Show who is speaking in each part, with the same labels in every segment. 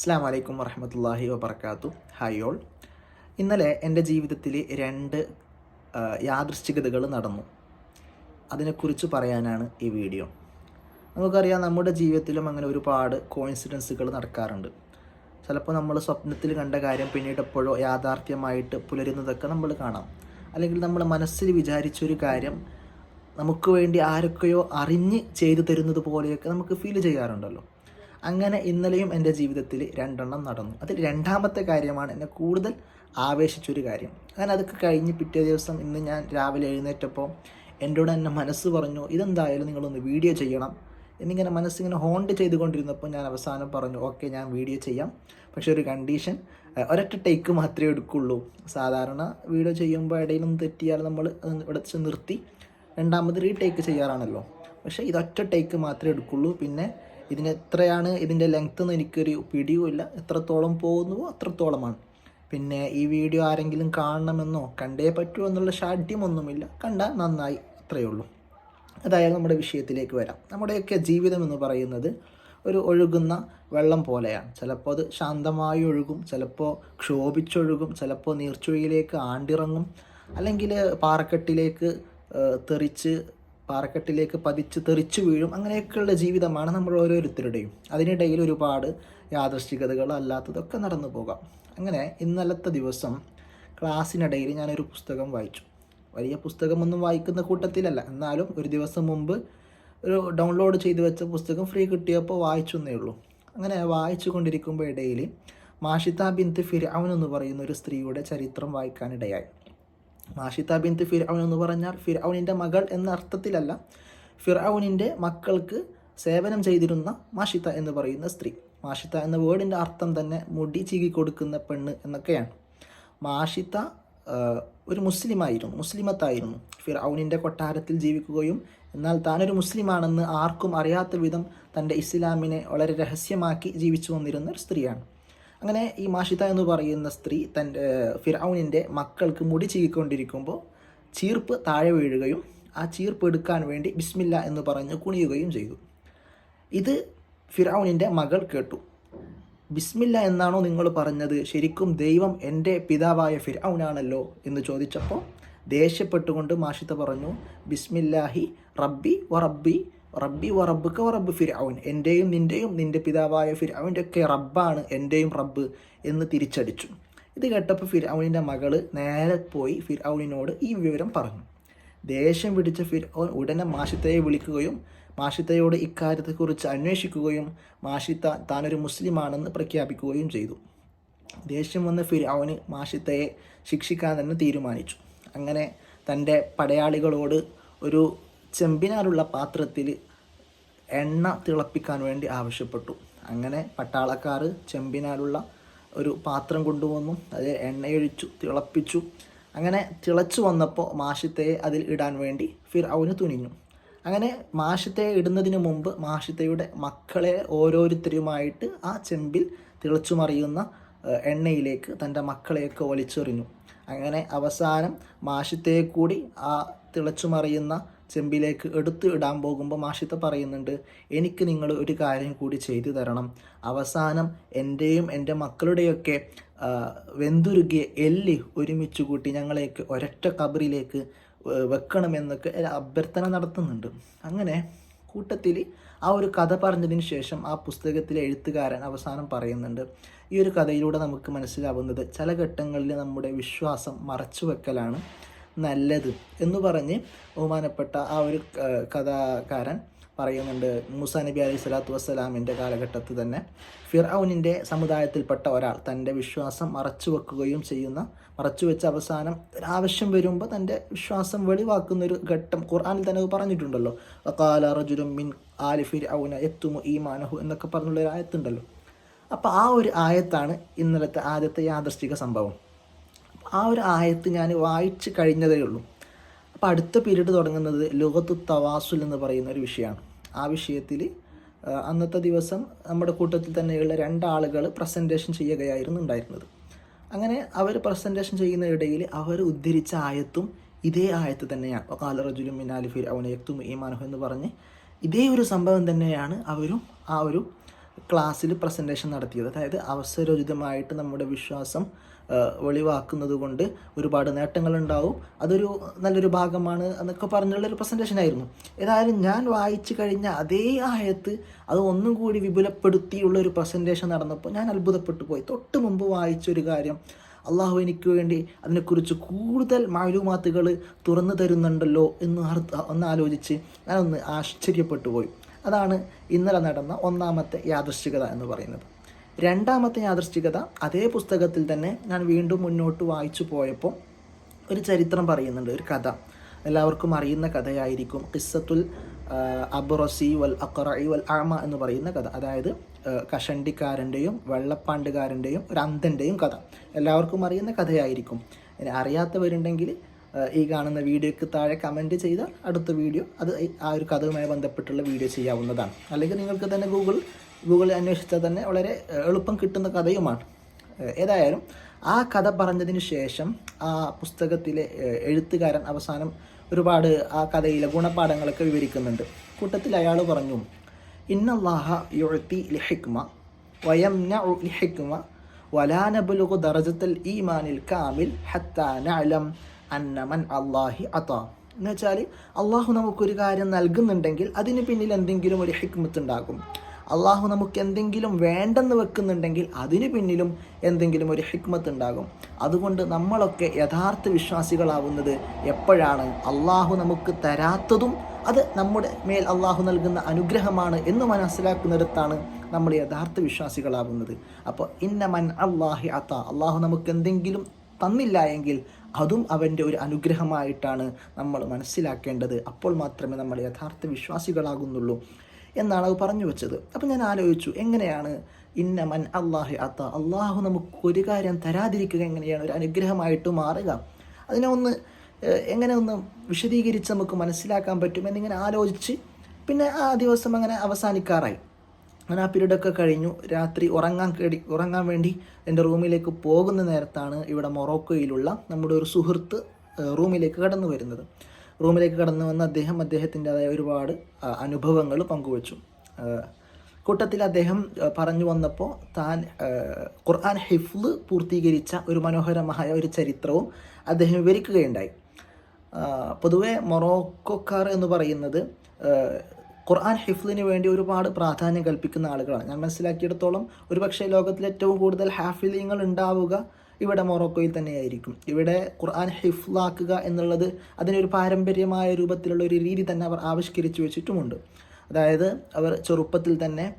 Speaker 1: അസ്സാം വലൈക്കും വറഹമത്തല്ലാഹി വബർക്കാത്തു ഹായ് ഓൾ ഇന്നലെ എന്റെ ജീവിതത്തിൽ രണ്ട് യാദൃശ്ചികതകൾ നടന്നു. അതിനെക്കുറിച്ച് പറയാനാണ് ഈ വീഡിയോ. നമുക്കറിയാം നമ്മുടെ ജീവിതത്തിലും അങ്ങനെ ഒരുപാട് കോയിൻസിഡൻസുകൾ നടക്കാറുണ്ട്. ചിലപ്പോൾ നമ്മൾ സ്വപ്നത്തിൽ കണ്ട കാര്യം പിന്നീട് എപ്പോഴോ യാഥാർത്ഥ്യമായിട്ട് പുലരുന്നതൊക്കെ നമ്മൾ കാണാം. അല്ലെങ്കിൽ നമ്മൾ മനസ്സിൽ വിചാരിച്ചൊരു കാര്യം നമുക്ക് വേണ്ടി ആരൊക്കെയോ അറിഞ്ഞ് ചെയ്തു തരുന്നത് പോലെയൊക്കെ നമുക്ക് ഫീൽ ചെയ്യാറുണ്ടല്ലോ. അങ്ങനെ ഇന്നലെയും എന്റെ ജീവിതത്തിൽ രണ്ടെണ്ണം നടന്നു. അതിൽ രണ്ടാമത്തെ കാര്യമാണ് എന്നെ കൂടുതൽ ആവേശിച്ചൊരു കാര്യം. അങ്ങനെ അതൊക്കെ കഴിഞ്ഞ് പിറ്റേ ദിവസം ഇന്ന് ഞാൻ രാവിലെ എഴുന്നേറ്റപ്പോൾ എന്നോട് എന്റെ മനസ്സ് പറഞ്ഞു ഇതെന്തായാലും നിങ്ങളൊന്ന് വീഡിയോ ചെയ്യണം. എന്നിങ്ങനെ മനസ്സിങ്ങനെ ഹോണ്ട് ചെയ്തുകൊണ്ടിരുന്നപ്പോൾ ഞാൻ അവസാനം പറഞ്ഞു ഓക്കെ ഞാൻ വീഡിയോ ചെയ്യാം. പക്ഷേ ഒരു കണ്ടീഷൻ ഒരൊറ്റ ടേക്ക് മാത്രമേ എടുക്കുള്ളൂ. സാധാരണ വീഡിയോ ചെയ്യുമ്പോൾ ഇടയിലൊന്നും തെറ്റിയാൽ നമ്മൾ ഇവിടെ നിർത്തി രണ്ടാമത് റീടേക്ക് ചെയ്യാറാണല്ലോ. പക്ഷേ ഇതൊറ്റ ടേക്ക് മാത്രമേ എടുക്കുള്ളൂ. പിന്നെ ഇതിന് എത്രയാണ് ഇതിന്റെ ലെങ്ത് എന്ന് എനിക്കൊരു പിടിയുമില്ല എത്രത്തോളം പോകുന്നുവോ അത്രത്തോളമാണ്. പിന്നെ ഈ വീഡിയോ ആരെങ്കിലും കാണണമെന്നോ കണ്ടേ പറ്റുമോ എന്നുള്ള ഷാഠ്യമൊന്നുമില്ല കണ്ടാൽ നന്നായി. അത്രയേ ഉള്ളൂ. അതായത് നമ്മുടെ വിഷയത്തിലേക്ക് വരാം. നമ്മുടെയൊക്കെ ജീവിതം എന്ന് പറയുന്നത് ഒരു ഒഴുകുന്ന വെള്ളം പോലെയാണ്. ചിലപ്പോൾ അത് ശാന്തമായി ഒഴുകും ചിലപ്പോൾ ക്ഷോഭിച്ചൊഴുകും ചിലപ്പോൾ നീർച്ചുഴിയിലേക്ക് ആണ്ടിറങ്ങും അല്ലെങ്കിൽ പാറക്കെട്ടിലേക്ക് തെറിച്ച് പാറക്കെട്ടിലേക്ക് പതിച്ച് തെറിച്ചു വീഴും അങ്ങനെയൊക്കെയുള്ള ജീവിതമാണ് നമ്മൾ ഓരോരുത്തരുടെയും. അതിനിടയിൽ ഒരുപാട് യാദൃശ്ചികതകൾ അല്ലാത്തതൊക്കെ നടന്നു പോകാം. അങ്ങനെ ഇന്നലത്തെ ദിവസം ക്ലാസ്സിനിടയിൽ ഞാനൊരു പുസ്തകം വായിച്ചു. വലിയ പുസ്തകമൊന്നും വായിക്കുന്ന കൂട്ടത്തിലല്ല. എന്നാലും ഒരു ദിവസം മുമ്പ് ഒരു ഡൗൺലോഡ് ചെയ്ത് വെച്ച പുസ്തകം ഫ്രീ കിട്ടിയപ്പോൾ വായിച്ചു എന്നേ ഉള്ളൂ. അങ്ങനെ വായിച്ചു കൊണ്ടിരിക്കുമ്പോൾ ഇടയിൽ മാഷിത്ത ബിന്ത് ഫിർഔൻ എന്ന് പറയുന്ന ഒരു സ്ത്രീയുടെ ചരിത്രം വായിക്കാനിടയായി. മാഷിത്ത ബിന്ത് ഫിർഔൻ എന്ന് പറഞ്ഞാൽ ഫിർഔനിന്റെ മകൾ എന്ന അർത്ഥത്തിലല്ല. ഫിർഔനിന്റെ മക്കൾക്ക് സേവനം ചെയ്തിരുന്ന മാഷിത്ത എന്ന് പറയുന്ന സ്ത്രീ. മാഷിത്ത എന്ന വേർഡിന്റെ അർത്ഥം തന്നെ മുടി ചീകി കൊടുക്കുന്ന പെണ്ണ് എന്നൊക്കെയാണ്. മാഷിത്ത ആ, ഒരു മുസ്ലിമായിരുന്നു മുസ്ലിമത്തായിരുന്നു. ഫിർഔനിന്റെ കൊട്ടാരത്തിൽ ജീവിക്കുകയും എന്നാൽ താനൊരു മുസ്ലിമാണെന്ന് ആർക്കും അറിയാത്ത വിധം തന്റെ ഇസ്ലാമിനെ വളരെ രഹസ്യമാക്കി ജീവിച്ചു വന്നിരുന്ന ഒരു സ്ത്രീയാണ്. അങ്ങനെ ഈ മാഷിത എന്ന് പറയുന്ന സ്ത്രീ തന്റെ ഫിറൌനിന്റെ മക്കൾക്ക് മുടി ചീക്കൊണ്ടിരിക്കുമ്പോൾ ചീർപ്പ് താഴെ വീഴുകയും ആ ചീർപ്പ് എടുക്കാൻ വേണ്ടി ബിസ്മില്ല എന്ന് പറഞ്ഞ് കുണിയുകയും ചെയ്തു. ഇത് ഫിറൌനിന്റെ മകൾ കേട്ടു. ബിസ്മില്ല എന്നാണോ നിങ്ങൾ പറഞ്ഞത്? ശരിക്കും ദൈവം എന്റെ പിതാവായ ഫിറൌനാണല്ലോ എന്ന് ചോദിച്ചപ്പോൾ ദേഷ്യപ്പെട്ടുകൊണ്ട് മാഷിത്ത പറഞ്ഞു ബിസ്മില്ലാഹി റബ്ബി വ റബ്ബി റബ്ബി വ റബ്ബുക വ റബ്ബ് ഫിർഔൻ. എന്റെയും നിന്റെയും നിന്റെ പിതാവായ ഫിർഔന്റെ ഒക്കെ റബ്ബാണ് എന്റെയും റബ്ബ് എന്ന് തിരിച്ചടിച്ചു. ഇത് കേട്ടപ്പോൾ ഫിർഔനിന്റെ മകൾ നേരെ പോയി ഫിർഔനിനോട് ഈ വിവരം പറഞ്ഞു. ദേഷ്യം പിടിച്ച ഫിർഔൻ ഉടനെ മാഷിത്തയെ വിളിക്കുകയും മാഷിത്തയോട് ഇക്കാര്യത്തെക്കുറിച്ച് അന്വേഷിക്കുകയും മാഷിത്ത താനൊരു മുസ്ലിമാണെന്ന് പ്രഖ്യാപിക്കുകയും ചെയ്തു. ദേഷ്യം വന്ന ഫിർഔന് മാഷിത്തയെ ശിക്ഷിക്കാൻ തന്നെ തീരുമാനിച്ചു. അങ്ങനെ തന്റെ പടയാളികളോട് ഒരു ചെമ്പിനാലുള്ള പാത്രത്തിൽ എണ്ണ തിളപ്പിക്കാൻ വേണ്ടി ആവശ്യപ്പെട്ടു. അങ്ങനെ പട്ടാളക്കാർ ചെമ്പിനാലുള്ള ഒരു പാത്രം കൊണ്ടുവന്നു. അത് എണ്ണയൊഴിച്ചു തിളപ്പിച്ചു. അങ്ങനെ തിളച്ചു വന്നപ്പോൾ മാഷിത്തയെ അതിൽ ഇടാൻ വേണ്ടി ഫിർ അവന് തുനിഞ്ഞു. അങ്ങനെ മാഷിത്തയെ ഇടുന്നതിന് മുമ്പ് മാഷിത്തയുടെ മക്കളെ ഓരോരുത്തരുമായിട്ട് ആ ചെമ്പിൽ തിളച്ചു മറിയുന്ന എണ്ണയിലേക്ക് തന്റെ മക്കളെയൊക്കെ വലിച്ചെറിഞ്ഞു. അങ്ങനെ അവസാനം മാഷിത്തയെ കൂടി ആ തിളച്ചു മറിയുന്ന ചെമ്പിലേക്ക് എടുത്ത് ഇടാൻ പോകുമ്പോൾ മാഷിത്ത പറയുന്നുണ്ട് എനിക്ക് നിങ്ങൾ ഒരു കാര്യം കൂടി ചെയ്തു തരണം. അവസാനം എന്റെയും എന്റെ മക്കളുടെയൊക്കെ വെന്തുരുകിയ എല്ല് ഒരുമിച്ച് കൂട്ടി ഞങ്ങളെയൊക്കെ ഒരൊറ്റ കബറിലേക്ക് വെക്കണമെന്നൊക്കെ അഭ്യർത്ഥന നടത്തുന്നുണ്ട്. അങ്ങനെ കൂട്ടത്തിൽ ആ ഒരു കഥ പറഞ്ഞതിന് ശേഷം ആ പുസ്തകത്തിലെ എഴുത്തുകാരൻ അവസാനം പറയുന്നുണ്ട് ഈ ഒരു കഥയിലൂടെ നമുക്ക് മനസ്സിലാവുന്നത് ചില ഘട്ടങ്ങളിൽ നമ്മുടെ വിശ്വാസം മറച്ചു വെക്കലാണ്. നല്ലത് എന്ന് പറഞ്ഞ് ബഹുമാനപ്പെട്ട ആ ഒരു കഥാകാരൻ പറയുന്നുണ്ട് മൂസ നബി അലൈഹി സ്വലാത്തു വസ്സലാമിന്റെ കാലഘട്ടത്തിൽ തന്നെ ഫിർഔനിന്റെ സമുദായത്തിൽപ്പെട്ട ഒരാൾ തന്റെ വിശ്വാസം മറച്ചു വെക്കുകയും ചെയ്യുന്ന മറച്ചു വെച്ച അവസാനം ഒരാവശ്യം വരുമ്പോൾ തന്റെ വിശ്വാസം വെളിവാക്കുന്ന ഒരു ഘട്ടം ഖുർആാനിൽ തന്നെ പറഞ്ഞിട്ടുണ്ടല്ലോ. അക്കാല റജുലും മിൻ ആലി ഫിർ ഔന എത്തുമു ഈ മാനഹു എന്നൊക്കെ പറഞ്ഞുള്ള ഒരു ആയത്തുണ്ടല്ലോ. അപ്പോൾ ആ ഒരു ആയത്താണ് ഇന്നലത്തെ ആദ്യത്തെ യാദൃശ്ചിക സംഭവം. ആ ഒരു ആയത്ത് ഞാൻ വായിച്ച് കഴിഞ്ഞതേ ഉള്ളൂ. അപ്പോൾ അടുത്ത പീരീഡ് തുടങ്ങുന്നത് ലോകത്തു തവാസുൽ എന്ന് പറയുന്ന ഒരു വിഷയമാണ്. ആ വിഷയത്തിൽ അന്നത്തെ ദിവസം നമ്മുടെ കൂട്ടത്തിൽ തന്നെയുള്ള രണ്ടാളുകൾ പ്രസന്റേഷൻ ചെയ്യുകയായിരുന്നു ഉണ്ടായിരുന്നത്. അങ്ങനെ അവർ പ്രസന്റേഷൻ ചെയ്യുന്ന ഇടയിൽ അവർ ഉദ്ധരിച്ച ആയത്തും ഇതേ ആയത്ത് തന്നെയാണ്. കാല റജുലും മിനാലിഫിർ അവനെ യക്തും ഈമാനഹു എന്ന് പറഞ്ഞ് ഇതേ ഒരു സംഭവം തന്നെയാണ് അവരും ആ ഒരു ക്ലാസ്സിൽ പ്രസന്റേഷൻ നടത്തിയത്. അതായത് അവസരോചിതമായിട്ട് നമ്മുടെ വിശ്വാസം ഒളിവാക്കുന്നത് കൊണ്ട് ഒരുപാട് നേട്ടങ്ങളുണ്ടാവും. അതൊരു നല്ലൊരു ഭാഗമാണ് എന്നൊക്കെ പറഞ്ഞുള്ളൊരു പ്രസന്റേഷൻ ആയിരുന്നു. ഏതായാലും ഞാൻ വായിച്ചു കഴിഞ്ഞ അതേ ആയത്ത് അത് ഒന്നും കൂടി വിപുലപ്പെടുത്തിയുള്ള ഒരു പ്രസന്റേഷൻ നടന്നപ്പോൾ ഞാൻ അത്ഭുതപ്പെട്ടു പോയി. തൊട്ട് മുമ്പ് വായിച്ചൊരു കാര്യം അള്ളാഹു എനിക്ക് വേണ്ടി അതിനെക്കുറിച്ച് കൂടുതൽ മാലൂമാത്തുകൾ തുറന്നു തരുന്നുണ്ടല്ലോ എന്ന് ഒന്ന് ആലോചിച്ച് ഞാനൊന്ന് ആശ്ചര്യപ്പെട്ടു പോയി. അതാണ് ഇന്നലെ നടന്ന ഒന്നാമത്തെ യാദൃശ്ചികത എന്ന് പറയുന്നത്. രണ്ടാമത്തെ യാദൃശ്ചികത അതേ പുസ്തകത്തിൽ തന്നെ ഞാൻ വീണ്ടും മുന്നോട്ട് വായിച്ചു പോയപ്പോൾ ഒരു ചരിത്രം പറയുന്നുണ്ട് ഒരു കഥ. എല്ലാവർക്കും അറിയുന്ന കഥയായിരിക്കും ഖിസ്സത്തുൽ അബ്റസി വൽ അഖറഇ വൽ അമ എന്ന് പറയുന്ന കഥ. അതായത് കഷണ്ടിക്കാരന്റെയും വെള്ളപ്പാണ്ടുകാരന്റെയും ഒരു അന്ധന്റെയും കഥ. എല്ലാവർക്കും അറിയുന്ന കഥയായിരിക്കും. അറിയാത്തവരുണ്ടെങ്കിൽ ഈ കാണുന്ന വീഡിയോയ്ക്ക് താഴെ കമന്റ് ചെയ്ത് അടുത്ത വീഡിയോ അത് ആ ഒരു കഥയുമായി ബന്ധപ്പെട്ടുള്ള വീഡിയോ ചെയ്യാവുന്നതാണ്. അല്ലെങ്കിൽ നിങ്ങൾക്ക് തന്നെ ഗൂഗിൾ ഗൂഗിളിൽ അന്വേഷിച്ചാൽ തന്നെ വളരെ എളുപ്പം കിട്ടുന്ന കഥയുമാണ്. ഏതായാലും ആ കഥ പറഞ്ഞതിന് ശേഷം ആ പുസ്തകത്തിലെ എഴുത്തുകാരൻ അവസാനം ഒരുപാട് ആ കഥയിലെ ഗുണപാഠങ്ങളൊക്കെ വിവരിക്കുന്നുണ്ട്. കൂട്ടത്തിൽ അയാൾ പറഞ്ഞു ഇന്നല്ലാഹ യുഴത്തി ലിഹിക്മ വയംന ലിഹിക്മ വലാനബുലുഖു ദറജത്തൽ ഈമാനിൽ കാമിൽ ഹത്താ നഅലം. അന്ന അള്ളാഹി അതാ. എന്ന് വെച്ചാൽ അള്ളാഹു നമുക്കൊരു കാര്യം നൽകുന്നുണ്ടെങ്കിൽ അതിന് പിന്നിൽ എന്തെങ്കിലും ഒരു ഹിക്മത്ത് ഉണ്ടാകും അള്ളാഹു നമുക്ക് എന്തെങ്കിലും വേണ്ടെന്ന് വെക്കുന്നുണ്ടെങ്കിൽ അതിന് പിന്നിലും എന്തെങ്കിലും ഒരു ഹിക്മത്ത് ഉണ്ടാകും അതുകൊണ്ട് നമ്മളൊക്കെ യഥാർത്ഥ വിശ്വാസികളാവുന്നത് എപ്പോഴാണ്? അള്ളാഹു നമുക്ക് തരാത്തതും അത് നമ്മുടെ മേൽ അള്ളാഹു നൽകുന്ന അനുഗ്രഹമാണ് എന്ന് മനസ്സിലാക്കുന്നിടത്താണ് നമ്മൾ യഥാർത്ഥ വിശ്വാസികളാവുന്നത്. അപ്പോൾ ഇന്ന മൻ അള്ളാഹി അത്ത അള്ളാഹു നമുക്ക് എന്തെങ്കിലും തന്നില്ല എങ്കിൽ അതും അവന്റെ ഒരു അനുഗ്രഹമായിട്ടാണ് നമ്മൾ മനസ്സിലാക്കേണ്ടത്. അപ്പോൾ മാത്രമേ നമ്മൾ യഥാർത്ഥ വിശ്വാസികളാകുന്നുള്ളൂ എന്നാണ് അത് പറഞ്ഞു വെച്ചത്. അപ്പം ഞാൻ ആലോചിച്ചു എങ്ങനെയാണ് ഇന്ന മൻ അള്ളാഹു അത്ത? അള്ളാഹു നമുക്ക് ഒരു കാര്യം തരാതിരിക്കുക എങ്ങനെയാണ്? ഒരു അനുഗ്രഹമായിട്ട് മാറുക. അതിനെ ഒന്ന് എങ്ങനെ ഒന്ന് വിശദീകരിച്ച് നമുക്ക് മനസ്സിലാക്കാൻ പറ്റും എന്നിങ്ങനെ ആലോചിച്ച് പിന്നെ ആ ദിവസം അങ്ങനെ അവസാനിക്കാറായി. അങ്ങനെ ആ പീരീഡൊക്കെ കഴിഞ്ഞു. രാത്രി ഉറങ്ങാൻ കേടി ഉറങ്ങാൻ വേണ്ടി എന്റെ റൂമിലേക്ക് പോകുന്ന നേരത്താണ് ഇവിടെ മൊറോക്കോയിലുള്ള നമ്മുടെ ഒരു സുഹൃത്ത് റൂമിലേക്ക് കടന്നു വരുന്നത്. റൂമിലേക്ക് കടന്നു വന്ന് അദ്ദേഹം അദ്ദേഹത്തിന്റെതായ ഒരുപാട് അനുഭവങ്ങൾ പങ്കുവച്ചു. കൂട്ടത്തിൽ അദ്ദേഹം പറഞ്ഞു വന്നപ്പോൾ താൻ ഖുർആൻ ഹിഫ്ല് പൂർത്തീകരിച്ച ഒരു മനോഹരമായ ഒരു ചരിത്രവും അദ്ദേഹം വിവരിക്കുകയുണ്ടായി. പൊതുവേ മൊറോക്കോക്കാർ എന്ന് പറയുന്നത് ഖുർആൻ ഹിഫ്ലിന് വേണ്ടി ഒരുപാട് പ്രാധാന്യം കൽപ്പിക്കുന്ന ആളുകളാണ്. ഞാൻ മനസ്സിലാക്കിയിടത്തോളം ഒരുപക്ഷെ ലോകത്തിൽ ഏറ്റവും കൂടുതൽ ഹാഫിലിങ്ങൾ ഉണ്ടാവുക ഇവിടെ മൊറോക്കോയിൽ തന്നെയായിരിക്കും. ഇവിടെ ഖുർആൻ ഹിഫ്ലാക്കുക എന്നുള്ളത് അതിനൊരു പാരമ്പര്യമായ രൂപത്തിലുള്ള ഒരു രീതി തന്നെ അവർ ആവിഷ്കരിച്ചു വെച്ചിട്ടുമുണ്ട്. അതായത് അവർ ചെറുപ്പത്തിൽ തന്നെ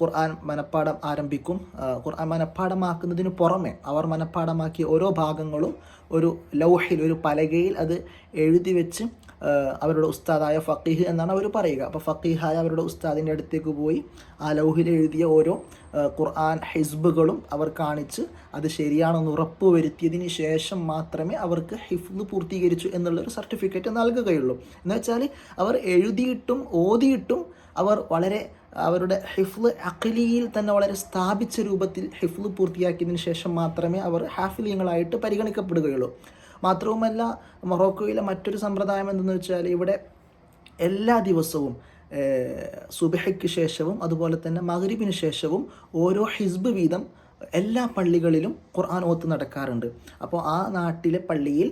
Speaker 1: ഖുർആൻ മനപ്പാഠം ആരംഭിക്കും. ഖുർആൻ മനപ്പാഠമാക്കുന്നതിന് പുറമെ അവർ മനഃപ്പാഠമാക്കിയ ഓരോ ഭാഗങ്ങളും ഒരു ലൗഹിൽ ഒരു പലകയിൽ അത് എഴുതി വെച്ച് അവരുടെ ഉസ്താദായ ഫക്കീഹ് എന്നാണ് അവർ പറയുക. അപ്പോൾ ഫക്കീഹായ അവരുടെ ഉസ്താദിന്റെ അടുത്തേക്ക് പോയി ആ ലൗഹിൽ എഴുതിയ ഓരോ ഖുർആൻ ഹിസ്ബുകളും അവർ കാണിച്ച് അത് ശരിയാണെന്ന് ഉറപ്പ് വരുത്തിയതിന് ശേഷം മാത്രമേ അവർക്ക് ഹിഫ്ദ് പൂർത്തീകരിച്ചു എന്നുള്ളൊരു സർട്ടിഫിക്കറ്റ് നൽകുകയുള്ളൂ. എന്ന് വെച്ചാൽ അവർ എഴുതിയിട്ടും ഓതിയിട്ടും അവർ വളരെ അവരുടെ ഹിഫ്ല് അഖിലിയിൽ തന്നെ വളരെ സ്ഥാപിച്ച രൂപത്തിൽ ഹിഫ്ല് പൂർത്തിയാക്കിയതിന് ശേഷം മാത്രമേ അവർ ഹാഫിലിയങ്ങളായിട്ട് പരിഗണിക്കപ്പെടുകയുള്ളൂ. മാത്രവുമല്ല മൊറോക്കോയിലെ മറ്റൊരു സമ്പ്രദായം എന്തെന്ന് വെച്ചാൽ ഇവിടെ എല്ലാ ദിവസവും സുബഹയ്ക്ക് ശേഷവും അതുപോലെ തന്നെ മഗ്രിബിന് ശേഷവും ഓരോ ഹിസ്ബ് വീതം എല്ലാ പള്ളികളിലും ഖുർആൻ ഓത്ത് നടക്കാറുണ്ട്. അപ്പോൾ ആ നാട്ടിലെ പള്ളിയിൽ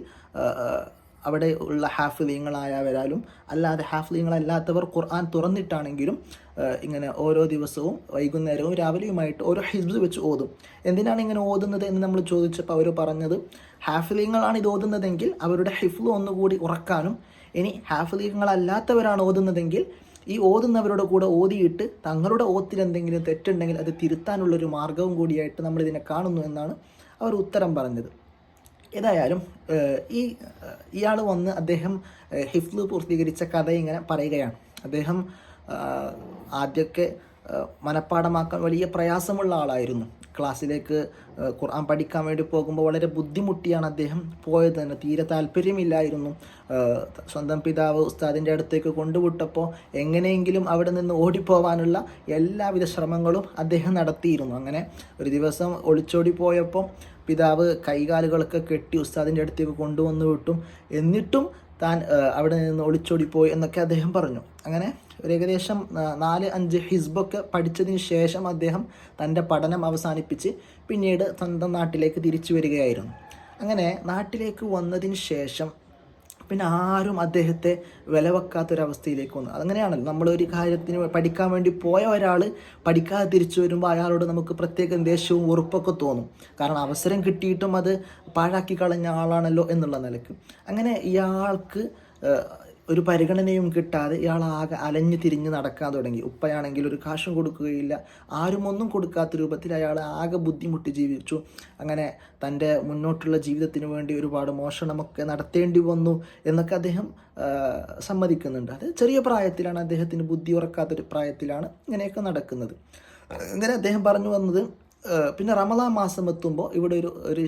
Speaker 1: അവിടെ ഉള്ള ഹാഫ് ലീങ്ങളായവരാലും അല്ലാതെ ഹാഫ് ലീങ്ങളല്ലാത്തവർ ഖുർആൻ തുറന്നിട്ടാണെങ്കിലും ഇങ്ങനെ ഓരോ ദിവസവും വൈകുന്നേരവും രാവിലെയുമായിട്ട് ഓരോ ഹിസ്ബ് വെച്ച് ഓതും. എന്തിനാണ് ഇങ്ങനെ ഓതുന്നത് എന്ന് നമ്മൾ ചോദിച്ചപ്പോൾ അവർ പറഞ്ഞത് ലീങ്ങളാണ് ഇത് ഓതുന്നതെങ്കിൽ അവരുടെ ഹിഫ്ല് ഒന്നുകൂടി ഉറക്കാനും ഇനി ഹാഫ് ഹാഫിലിയങ്ങളല്ലാത്തവരാണ് ഓതുന്നതെങ്കിൽ ഈ ഓതുന്നവരുടെ കൂടെ ഓതിയിട്ട് തങ്ങളുടെ ഓത്തിൽ എന്തെങ്കിലും തെറ്റുണ്ടെങ്കിൽ അത് തിരുത്താനുള്ളൊരു മാർഗവും കൂടിയായിട്ട് നമ്മൾ ഇതിനെ കാണുന്നു എന്നാണ് അവർ ഉത്തരം പറഞ്ഞത്. ഏതായാലും ഈ ഇയാൾ വന്ന് അദ്ദേഹം ഹിഫ്ലു പൂർത്തീകരിച്ച കഥ ഇങ്ങനെ പറയുകയാണ്. അദ്ദേഹം ആദ്യമൊക്കെ മനഃപ്പാടമാക്കാൻ വലിയ പ്രയാസമുള്ള ആളായിരുന്നു. ക്ലാസ്സിലേക്ക് ഖുർആൻ പഠിക്കാൻ വേണ്ടി പോകുമ്പോൾ വളരെ ബുദ്ധിമുട്ടിയാണ് അദ്ദേഹം പോയത് തന്നെ. തീരെ താല്പര്യമില്ലായിരുന്നു. സ്വന്തം പിതാവ് ഉസ്താദിന്റെ അടുത്തേക്ക് കൊണ്ടുവിട്ടപ്പോൾ എങ്ങനെയെങ്കിലും അവിടെ നിന്ന് ഓടിപ്പോവാനുള്ള എല്ലാവിധ ശ്രമങ്ങളും അദ്ദേഹം നടത്തിയിരുന്നു. അങ്ങനെ ഒരു ദിവസം ഒളിച്ചോടി പോയപ്പോൾ പിതാവ് കൈകാലുകളൊക്കെ കെട്ടി ഉസ്താദിന്റെ അടുത്തേക്ക് കൊണ്ടുവന്നു വിട്ടും. എന്നിട്ടും താൻ അവിടെ നിന്ന് ഒളിച്ചോടിപ്പോയി എന്നൊക്കെ അദ്ദേഹം പറഞ്ഞു. അങ്ങനെ ഒരു ഏകദേശം നാല് അഞ്ച് ഹിസ്ബൊക്കെ പഠിച്ചതിന് ശേഷം അദ്ദേഹം തന്റെ പഠനം അവസാനിപ്പിച്ച് പിന്നീട് സ്വന്തം നാട്ടിലേക്ക് തിരിച്ചു വരികയായിരുന്നു. അങ്ങനെ നാട്ടിലേക്ക് വന്നതിന് ശേഷം പിന്നെ ആരും അദ്ദേഹത്തെ വില വെക്കാത്തൊരവസ്ഥയിലേക്ക് വന്നു അങ്ങനെയാണല്ലോ. നമ്മളൊരു കാര്യത്തിന് പഠിക്കാൻ വേണ്ടി പോയ ഒരാൾ പഠിക്കാതെ തിരിച്ചു വരുമ്പോൾ അയാളോട് നമുക്ക് പ്രത്യേക ദേഷ്യവും ഉറപ്പൊക്കെ തോന്നും. കാരണം അവസരം കിട്ടിയിട്ടും അത് പാഴാക്കി കളഞ്ഞ ആളാണല്ലോ എന്നുള്ള നിലയ്ക്ക്. അങ്ങനെ ഇയാൾക്ക് ഒരു പരിഗണനയും കിട്ടാതെ ഇയാൾ ആകെ അലഞ്ഞു തിരിഞ്ഞ് നടക്കാൻ തുടങ്ങി. ഉപ്പയാണെങ്കിൽ ഒരു കാശും കൊടുക്കുകയില്ല. ആരും ഒന്നും കൊടുക്കാത്ത രൂപത്തിൽ അയാൾ ആകെ ബുദ്ധിമുട്ടി ജീവിച്ചു. അങ്ങനെ തന്റെ മുന്നോട്ടുള്ള ജീവിതത്തിന് വേണ്ടി ഒരുപാട് മോഷണമൊക്കെ നടത്തേണ്ടി വന്നു എന്നൊക്കെ അദ്ദേഹം സമ്മതിക്കുന്നുണ്ട്. അത് ചെറിയ പ്രായത്തിലാണ്. അദ്ദേഹത്തിന് ബുദ്ധി ഉറക്കാത്തൊരു പ്രായത്തിലാണ് ഇങ്ങനെയൊക്കെ നടക്കുന്നത്. അങ്ങനെ അദ്ദേഹം പറഞ്ഞു വന്നത് പിന്നെ റമദാൻ മാസം എത്തുമ്പോൾ ഇവിടെ ഒരു ഒരു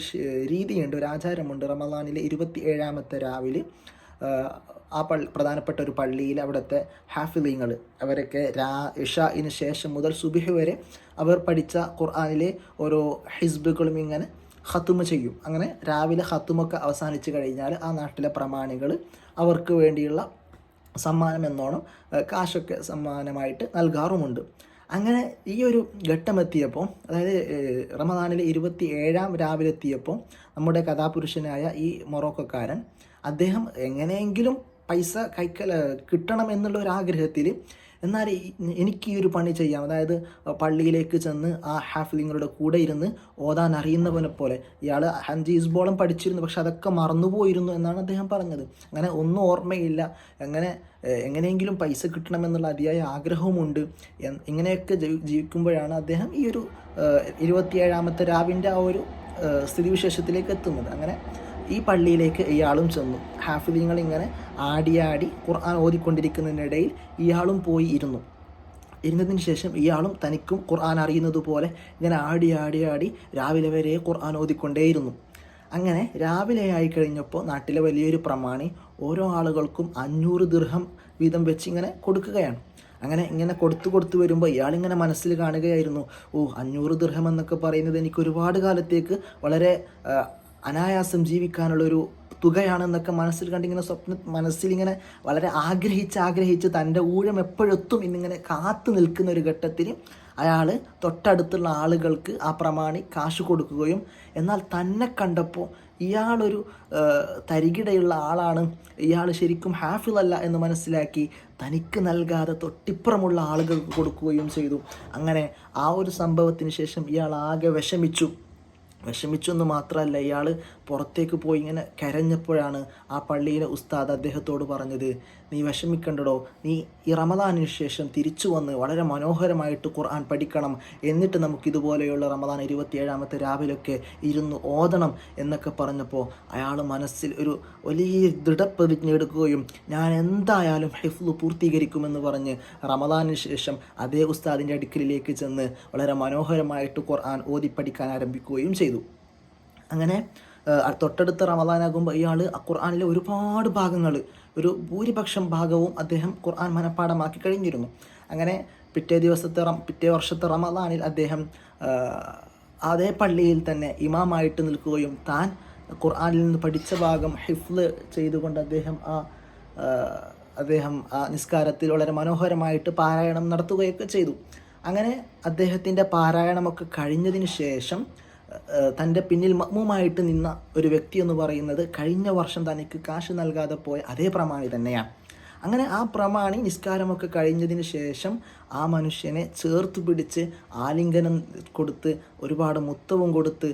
Speaker 1: രീതിയുണ്ട് ഒരു ആചാരമുണ്ട്. റമദാനിലെ ഇരുപത്തി ഏഴാമത്തെ രാവിലെ ആ, പള്ളി പ്രധാനപ്പെട്ട ഒരു പള്ളിയിൽ അവിടുത്തെ ഹാഫിലിങ്ങൾ അവരൊക്കെ രാ ഇഷായിന് ശേഷം മുതൽ സുബിഹ് വരെ അവർ പഠിച്ച ഖുർആാനിലെ ഓരോ ഹിസ്ബുകളും ഇങ്ങനെ ഹത്തുമ ചെയ്യും. അങ്ങനെ രാവിലെ ഹത്തുമൊക്കെ അവസാനിച്ച് കഴിഞ്ഞാൽ ആ നാട്ടിലെ പ്രമാണികൾ അവർക്ക് വേണ്ടിയുള്ള സമ്മാനം എന്നോണം കാശൊക്കെ സമ്മാനമായിട്ട് നൽകാറുമുണ്ട്. അങ്ങനെ ഈ ഒരു ഘട്ടമെത്തിയപ്പോൾ അതായത് റമദാനിലെ ഇരുപത്തി ഏഴാം രാവിലെ എത്തിയപ്പോൾ നമ്മുടെ കഥാപുരുഷനായ ഈ മൊറോക്കോക്കാരൻ അദ്ദേഹം എങ്ങനെയെങ്കിലും പൈസ കൈക്കൽ കിട്ടണം എന്നുള്ള ഒരു ആഗ്രഹത്തിൽ എന്നാൽ എനിക്ക് ഈ ഒരു പണി ചെയ്യാം. അതായത് പള്ളിയിലേക്ക് ചെന്ന് ആ ഹാഫ്ലിങ്ങളുടെ കൂടെ ഇരുന്ന് ഓതാൻ അറിയുന്നവനെ പോലെ ഇയാൾ ഹൻജീസ്ബോളം പഠിച്ചിരുന്നു പക്ഷെ അതൊക്കെ മറന്നുപോയിരുന്നു എന്നാണ് അദ്ദേഹം പറഞ്ഞത്. അങ്ങനെ ഒന്നും ഓർമ്മയില്ല. അങ്ങനെ എങ്ങനെയെങ്കിലും പൈസ കിട്ടണമെന്നുള്ള അതിയായ ആഗ്രഹവുമുണ്ട്. ഇങ്ങനെയൊക്കെ ജീവിക്കുമ്പോഴാണ് അദ്ദേഹം ഈ ഒരു ഇരുപത്തിയേഴാമത്തെ രാവിന്റെ ആ ഒരു സ്ഥിതിവിശേഷത്തിലേക്ക് എത്തുന്നത്. അങ്ങനെ ഈ പള്ളിയിലേക്ക് ഇയാളും ചെന്നു. ഹാഫിലിങ്ങൾ ഇങ്ങനെ ആടിയാടി ഖുർആൻ ഓതിക്കൊണ്ടിരിക്കുന്നതിനിടയിൽ ഇയാളും പോയി ഇരുന്നു. ഇരുന്നതിന് ശേഷം ഇയാളും തനിക്കും ഖുർആൻ അറിയുന്നത് പോലെ ഇങ്ങനെ ആടി ആടി ആടി രാവിലെ വരെ ഖുർആൻ ഓതിക്കൊണ്ടേയിരുന്നു. അങ്ങനെ രാവിലെ ആയി കഴിഞ്ഞപ്പോൾ നാട്ടിലെ വലിയൊരു പ്രമാണി ഓരോ ആളുകൾക്കും അഞ്ഞൂറ് ദീർഘം വീതം വെച്ച് ഇങ്ങനെ കൊടുക്കുകയാണ്. അങ്ങനെ ഇങ്ങനെ കൊടുത്തു കൊടുത്തു വരുമ്പോൾ ഇയാളിങ്ങനെ മനസ്സിൽ കാണുകയായിരുന്നു ഓ അഞ്ഞൂറ് ദീർഘം എന്നൊക്കെ പറയുന്നത് എനിക്ക് ഒരുപാട് കാലത്തേക്ക് വളരെ അനായാസം ജീവിക്കാനുള്ള ഒരു തുകയാണെന്നൊക്കെ മനസ്സിൽ കണ്ടിങ്ങനെ സ്വപ്ന മനസ്സിലിങ്ങനെ വളരെ ആഗ്രഹിച്ച് ആഗ്രഹിച്ച് തന്റെ ഊഴം എപ്പോഴെത്തും എന്നിങ്ങനെ കാത്തു നിൽക്കുന്ന ഒരു ഘട്ടത്തിൽ അയാൾ തൊട്ടടുത്തുള്ള ആളുകൾക്ക് ആ പ്രമാണി കാശ് കൊടുക്കുകയും എന്നാൽ തന്നെ കണ്ടപ്പോൾ ഇയാളൊരു തരികിടയുള്ള ആളാണ്. ഇയാൾ ശരിക്കും ഹാഫിളല്ല എന്ന് മനസ്സിലാക്കി തനിക്ക് നൽകാതെ തൊട്ടിപ്പുറമുള്ള ആളുകൾക്ക് കൊടുക്കുകയും ചെയ്തു. അങ്ങനെ ആ ഒരു സംഭവത്തിന് ശേഷം ഇയാൾ ആകെ വിഷമിച്ചു. വിഷമിച്ചു എന്ന് മാത്രമല്ല ഇയാൾ പുറത്തേക്ക് പോയി ഇങ്ങനെ കരഞ്ഞപ്പോഴാണ് ആ പള്ളിയിലെ ഉസ്താദ് അദ്ദേഹത്തോട് പറഞ്ഞത്. നീ വിഷമിക്കേണ്ടടോ. നീ ഈ റമദാനിന് ശേഷം തിരിച്ചു വന്ന് വളരെ മനോഹരമായിട്ട് ഖുർആൻ പഠിക്കണം. എന്നിട്ട് നമുക്ക് ഇതുപോലെയുള്ള റമദാൻ ഇരുപത്തിയേഴാമത്തെ രാവിലൊക്കെ ഇരുന്ന് ഓതണം എന്നൊക്കെ പറഞ്ഞപ്പോൾ അയാൾ മനസ്സിൽ ഒരു വലിയ ദൃഢപ്രതിജ്ഞ എടുക്കുകയും ഞാൻ എന്തായാലും ഹിഫ്ലു പൂർത്തീകരിക്കുമെന്ന് പറഞ്ഞ് റമദാനിന് ശേഷം അതേ ഉസ്താദിന്റെ അടുക്കലിലേക്ക് ചെന്ന് വളരെ മനോഹരമായിട്ട് ഖുർആൻ ഓതി പഠിക്കാൻ ആരംഭിക്കുകയും ചെയ്തു. അങ്ങനെ തൊട്ടടുത്ത റമദാനാകുമ്പോൾ ഇയാൾ ഖുർആാനിലെ ഒരുപാട് ഭാഗങ്ങൾ ഒരു ഭൂരിപക്ഷം ഭാഗവും അദ്ദേഹം ഖുർആൻ മനഃപ്പാടമാക്കി കഴിഞ്ഞിരുന്നു. അങ്ങനെ പിറ്റേ ദിവസത്തെ റം പിറ്റേ വർഷത്തെ റമദാനിൽ അദ്ദേഹം അതേ പള്ളിയിൽ തന്നെ ഇമാമായിട്ട് നിൽക്കുകയും താൻ ഖുർആാനിൽ നിന്ന് പഠിച്ച ഭാഗം ഹിഫ്ല് ചെയ്തുകൊണ്ട് അദ്ദേഹം ആ അദ്ദേഹം ആ നിസ്കാരത്തിൽ വളരെ മനോഹരമായിട്ട് പാരായണം നടത്തുകയൊക്കെ ചെയ്തു. അങ്ങനെ അദ്ദേഹത്തിന്റെ പാരായണമൊക്കെ കഴിഞ്ഞതിന് ശേഷം തന്റെ പിന്നിൽ മമ്മുമായിട്ട് നിന്ന ഒരു വ്യക്തി എന്ന് പറയുന്നത് കഴിഞ്ഞ വർഷം തനിക്ക് കാശ് നൽകാതെ പോയ അതേ പ്രമാണി തന്നെയാണ്. അങ്ങനെ ആ പ്രമാണി നിസ്കാരമൊക്കെ കഴിഞ്ഞതിന് ശേഷം ആ മനുഷ്യനെ ചേർത്ത് പിടിച്ച് ആലിംഗനം കൊടുത്ത് ഒരുപാട് മുത്തവും കൊടുത്ത്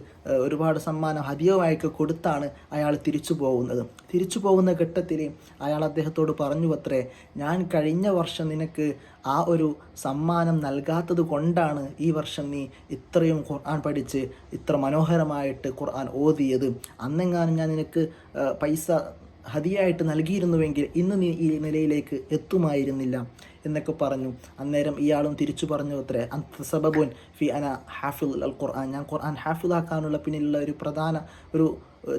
Speaker 1: ഒരുപാട് സമ്മാനം ഹതിയവുമായൊക്കെ കൊടുത്താണ് അയാൾ തിരിച്ചു പോകുന്നത്. തിരിച്ചു പോകുന്ന ഘട്ടത്തിൽ അയാൾ അദ്ദേഹത്തോട് പറഞ്ഞു അത്രേ ഞാൻ കഴിഞ്ഞ വർഷം നിനക്ക് ആ ഒരു സമ്മാനം നൽകാത്തത് കൊണ്ടാണ് ഈ വർഷം നീ ഇത്രയും ഖുർആൻ പഠിച്ച് ഇത്ര മനോഹരമായിട്ട് ഖുർആൻ ഓതിയത്. അന്നെങ്ങാനും ഞാൻ നിനക്ക് പൈസ ഹതിയായിട്ട് നൽകിയിരുന്നുവെങ്കിൽ ഇന്ന് നീ ഈ നിലയിലേക്ക് എത്തുമായിരുന്നില്ല എന്നൊക്കെ പറഞ്ഞു. അന്നേരം ഇയാളും തിരിച്ചു പറഞ്ഞു അത്രേ സബബുൻ ഫി അന ഹാഫിൽ അൽ ഖുർആൻ. ഞാൻ ഖുർആൻ ഹാഫിലാക്കാനുള്ള പിന്നിലുള്ള ഒരു പ്രധാന ഒരു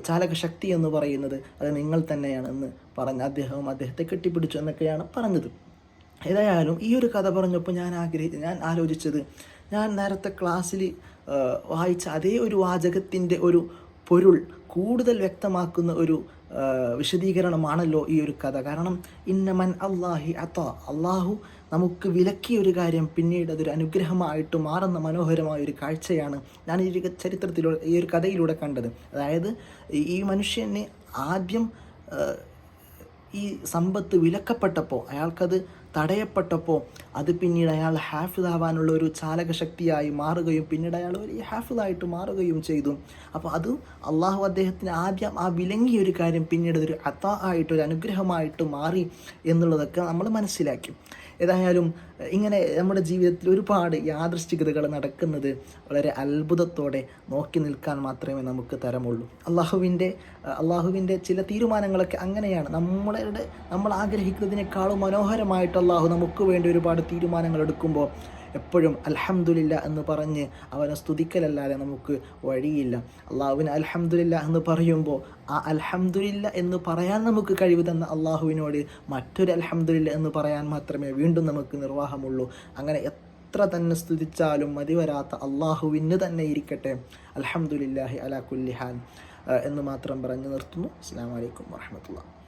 Speaker 1: ചാലക ശക്തി എന്ന് പറയുന്നത് അത് നിങ്ങൾ തന്നെയാണ് എന്ന് പറഞ്ഞ് അദ്ദേഹവും അദ്ദേഹത്തെ കെട്ടിപ്പിടിച്ചു എന്നൊക്കെയാണ് പറഞ്ഞത്. ഏതായാലും ഈ ഒരു കഥ പറഞ്ഞപ്പോൾ ഞാൻ ആഗ്രഹി ഞാൻ ആലോചിച്ചത് ഞാൻ നേരത്തെ ക്ലാസ്സിൽ വായിച്ച അതേ ഒരു വാചകത്തിന്റെ ഒരു പൊരുൾ കൂടുതൽ വ്യക്തമാക്കുന്ന ഒരു വിശദീകരണമാണല്ലോ ഈ ഒരു കഥ. കാരണം ഇന്നമൻ അള്ളാഹി അത്ത അള്ളാഹു നമുക്ക് വിലക്കിയ ഒരു കാര്യം പിന്നീട് അതൊരു അനുഗ്രഹമായിട്ട് മാറുന്ന മനോഹരമായ ഒരു കാഴ്ചയാണ് ഞാൻ ഈ ഒരു ചരിത്രത്തിലൂടെ ഈ ഒരു കഥയിലൂടെ കണ്ടത്. അതായത് ഈ മനുഷ്യനെ ആദ്യം ഈ സമ്പത്ത് വിലക്കപ്പെട്ടപ്പോൾ അയാൾക്കത് തടയപ്പെട്ടപ്പോൾ അത് പിന്നീട് അയാൾ ഹാഫിദാവാനുള്ള ഒരു ചാലകശക്തിയായി മാറുകയും പിന്നീട് അയാൾ ഒരു ഹാഫിദായിട്ട് മാറുകയും ചെയ്തു. അപ്പോൾ അത് അള്ളാഹു അദ്ദേഹത്തിന് ആദ്യം ആ വിലങ്ങിയ ഒരു കാര്യം പിന്നീട് ഒരു അത്ത ആയിട്ട് ഒരു അനുഗ്രഹമായിട്ട് മാറി എന്നുള്ളതൊക്കെ നമ്മൾ മനസ്സിലാക്കി. ഏതായാലും ഇങ്ങനെ നമ്മുടെ ജീവിതത്തിൽ ഒരുപാട് യാദൃശ്ചികതകൾ നടക്കുന്നത് വളരെ അത്ഭുതത്തോടെ നോക്കി നിൽക്കാൻ മാത്രമേ നമുക്ക് തരമുള്ളൂ. അള്ളാഹുവിന്റെ അള്ളാഹുവിന്റെ ചില തീരുമാനങ്ങളൊക്കെ അങ്ങനെയാണ്. നമ്മളുടെ നമ്മൾ ആഗ്രഹിക്കുന്നതിനേക്കാളും മനോഹരമായിട്ട് അള്ളാഹു നമുക്ക് വേണ്ടി ഒരുപാട് തീരുമാനങ്ങൾ എടുക്കുമ്പോൾ എപ്പോഴും അൽഹംദുലില്ല എന്ന് പറഞ്ഞ് അവനെ സ്തുതിക്കലല്ലാതെ നമുക്ക് വഴിയില്ല. അള്ളാഹുവിന് അൽഹംദുലില്ല എന്ന് പറയുമ്പോൾ ആ അൽഹംദുലില്ല എന്ന് പറയാൻ നമുക്ക് കഴിവ് തന്ന അള്ളാഹുവിനോട് മറ്റൊരു അൽഹംദുലില്ല എന്ന് പറയാൻ മാത്രമേ വീണ്ടും നമുക്ക് നിർവാഹമുള്ളൂ. അങ്ങനെ എത്ര തന്നെ സ്തുതിച്ചാലും മതി വരാത്ത അള്ളാഹുവിന് തന്നെ ഇരിക്കട്ടെ. അലഹമുല്ലാഹി അലാ കുല്ലി ഹാൽ. എന്ന് മാത്രം പറഞ്ഞു നിർത്തുന്നു. അസ്സാം വലൈക്കും വാഹമത്തുള്ള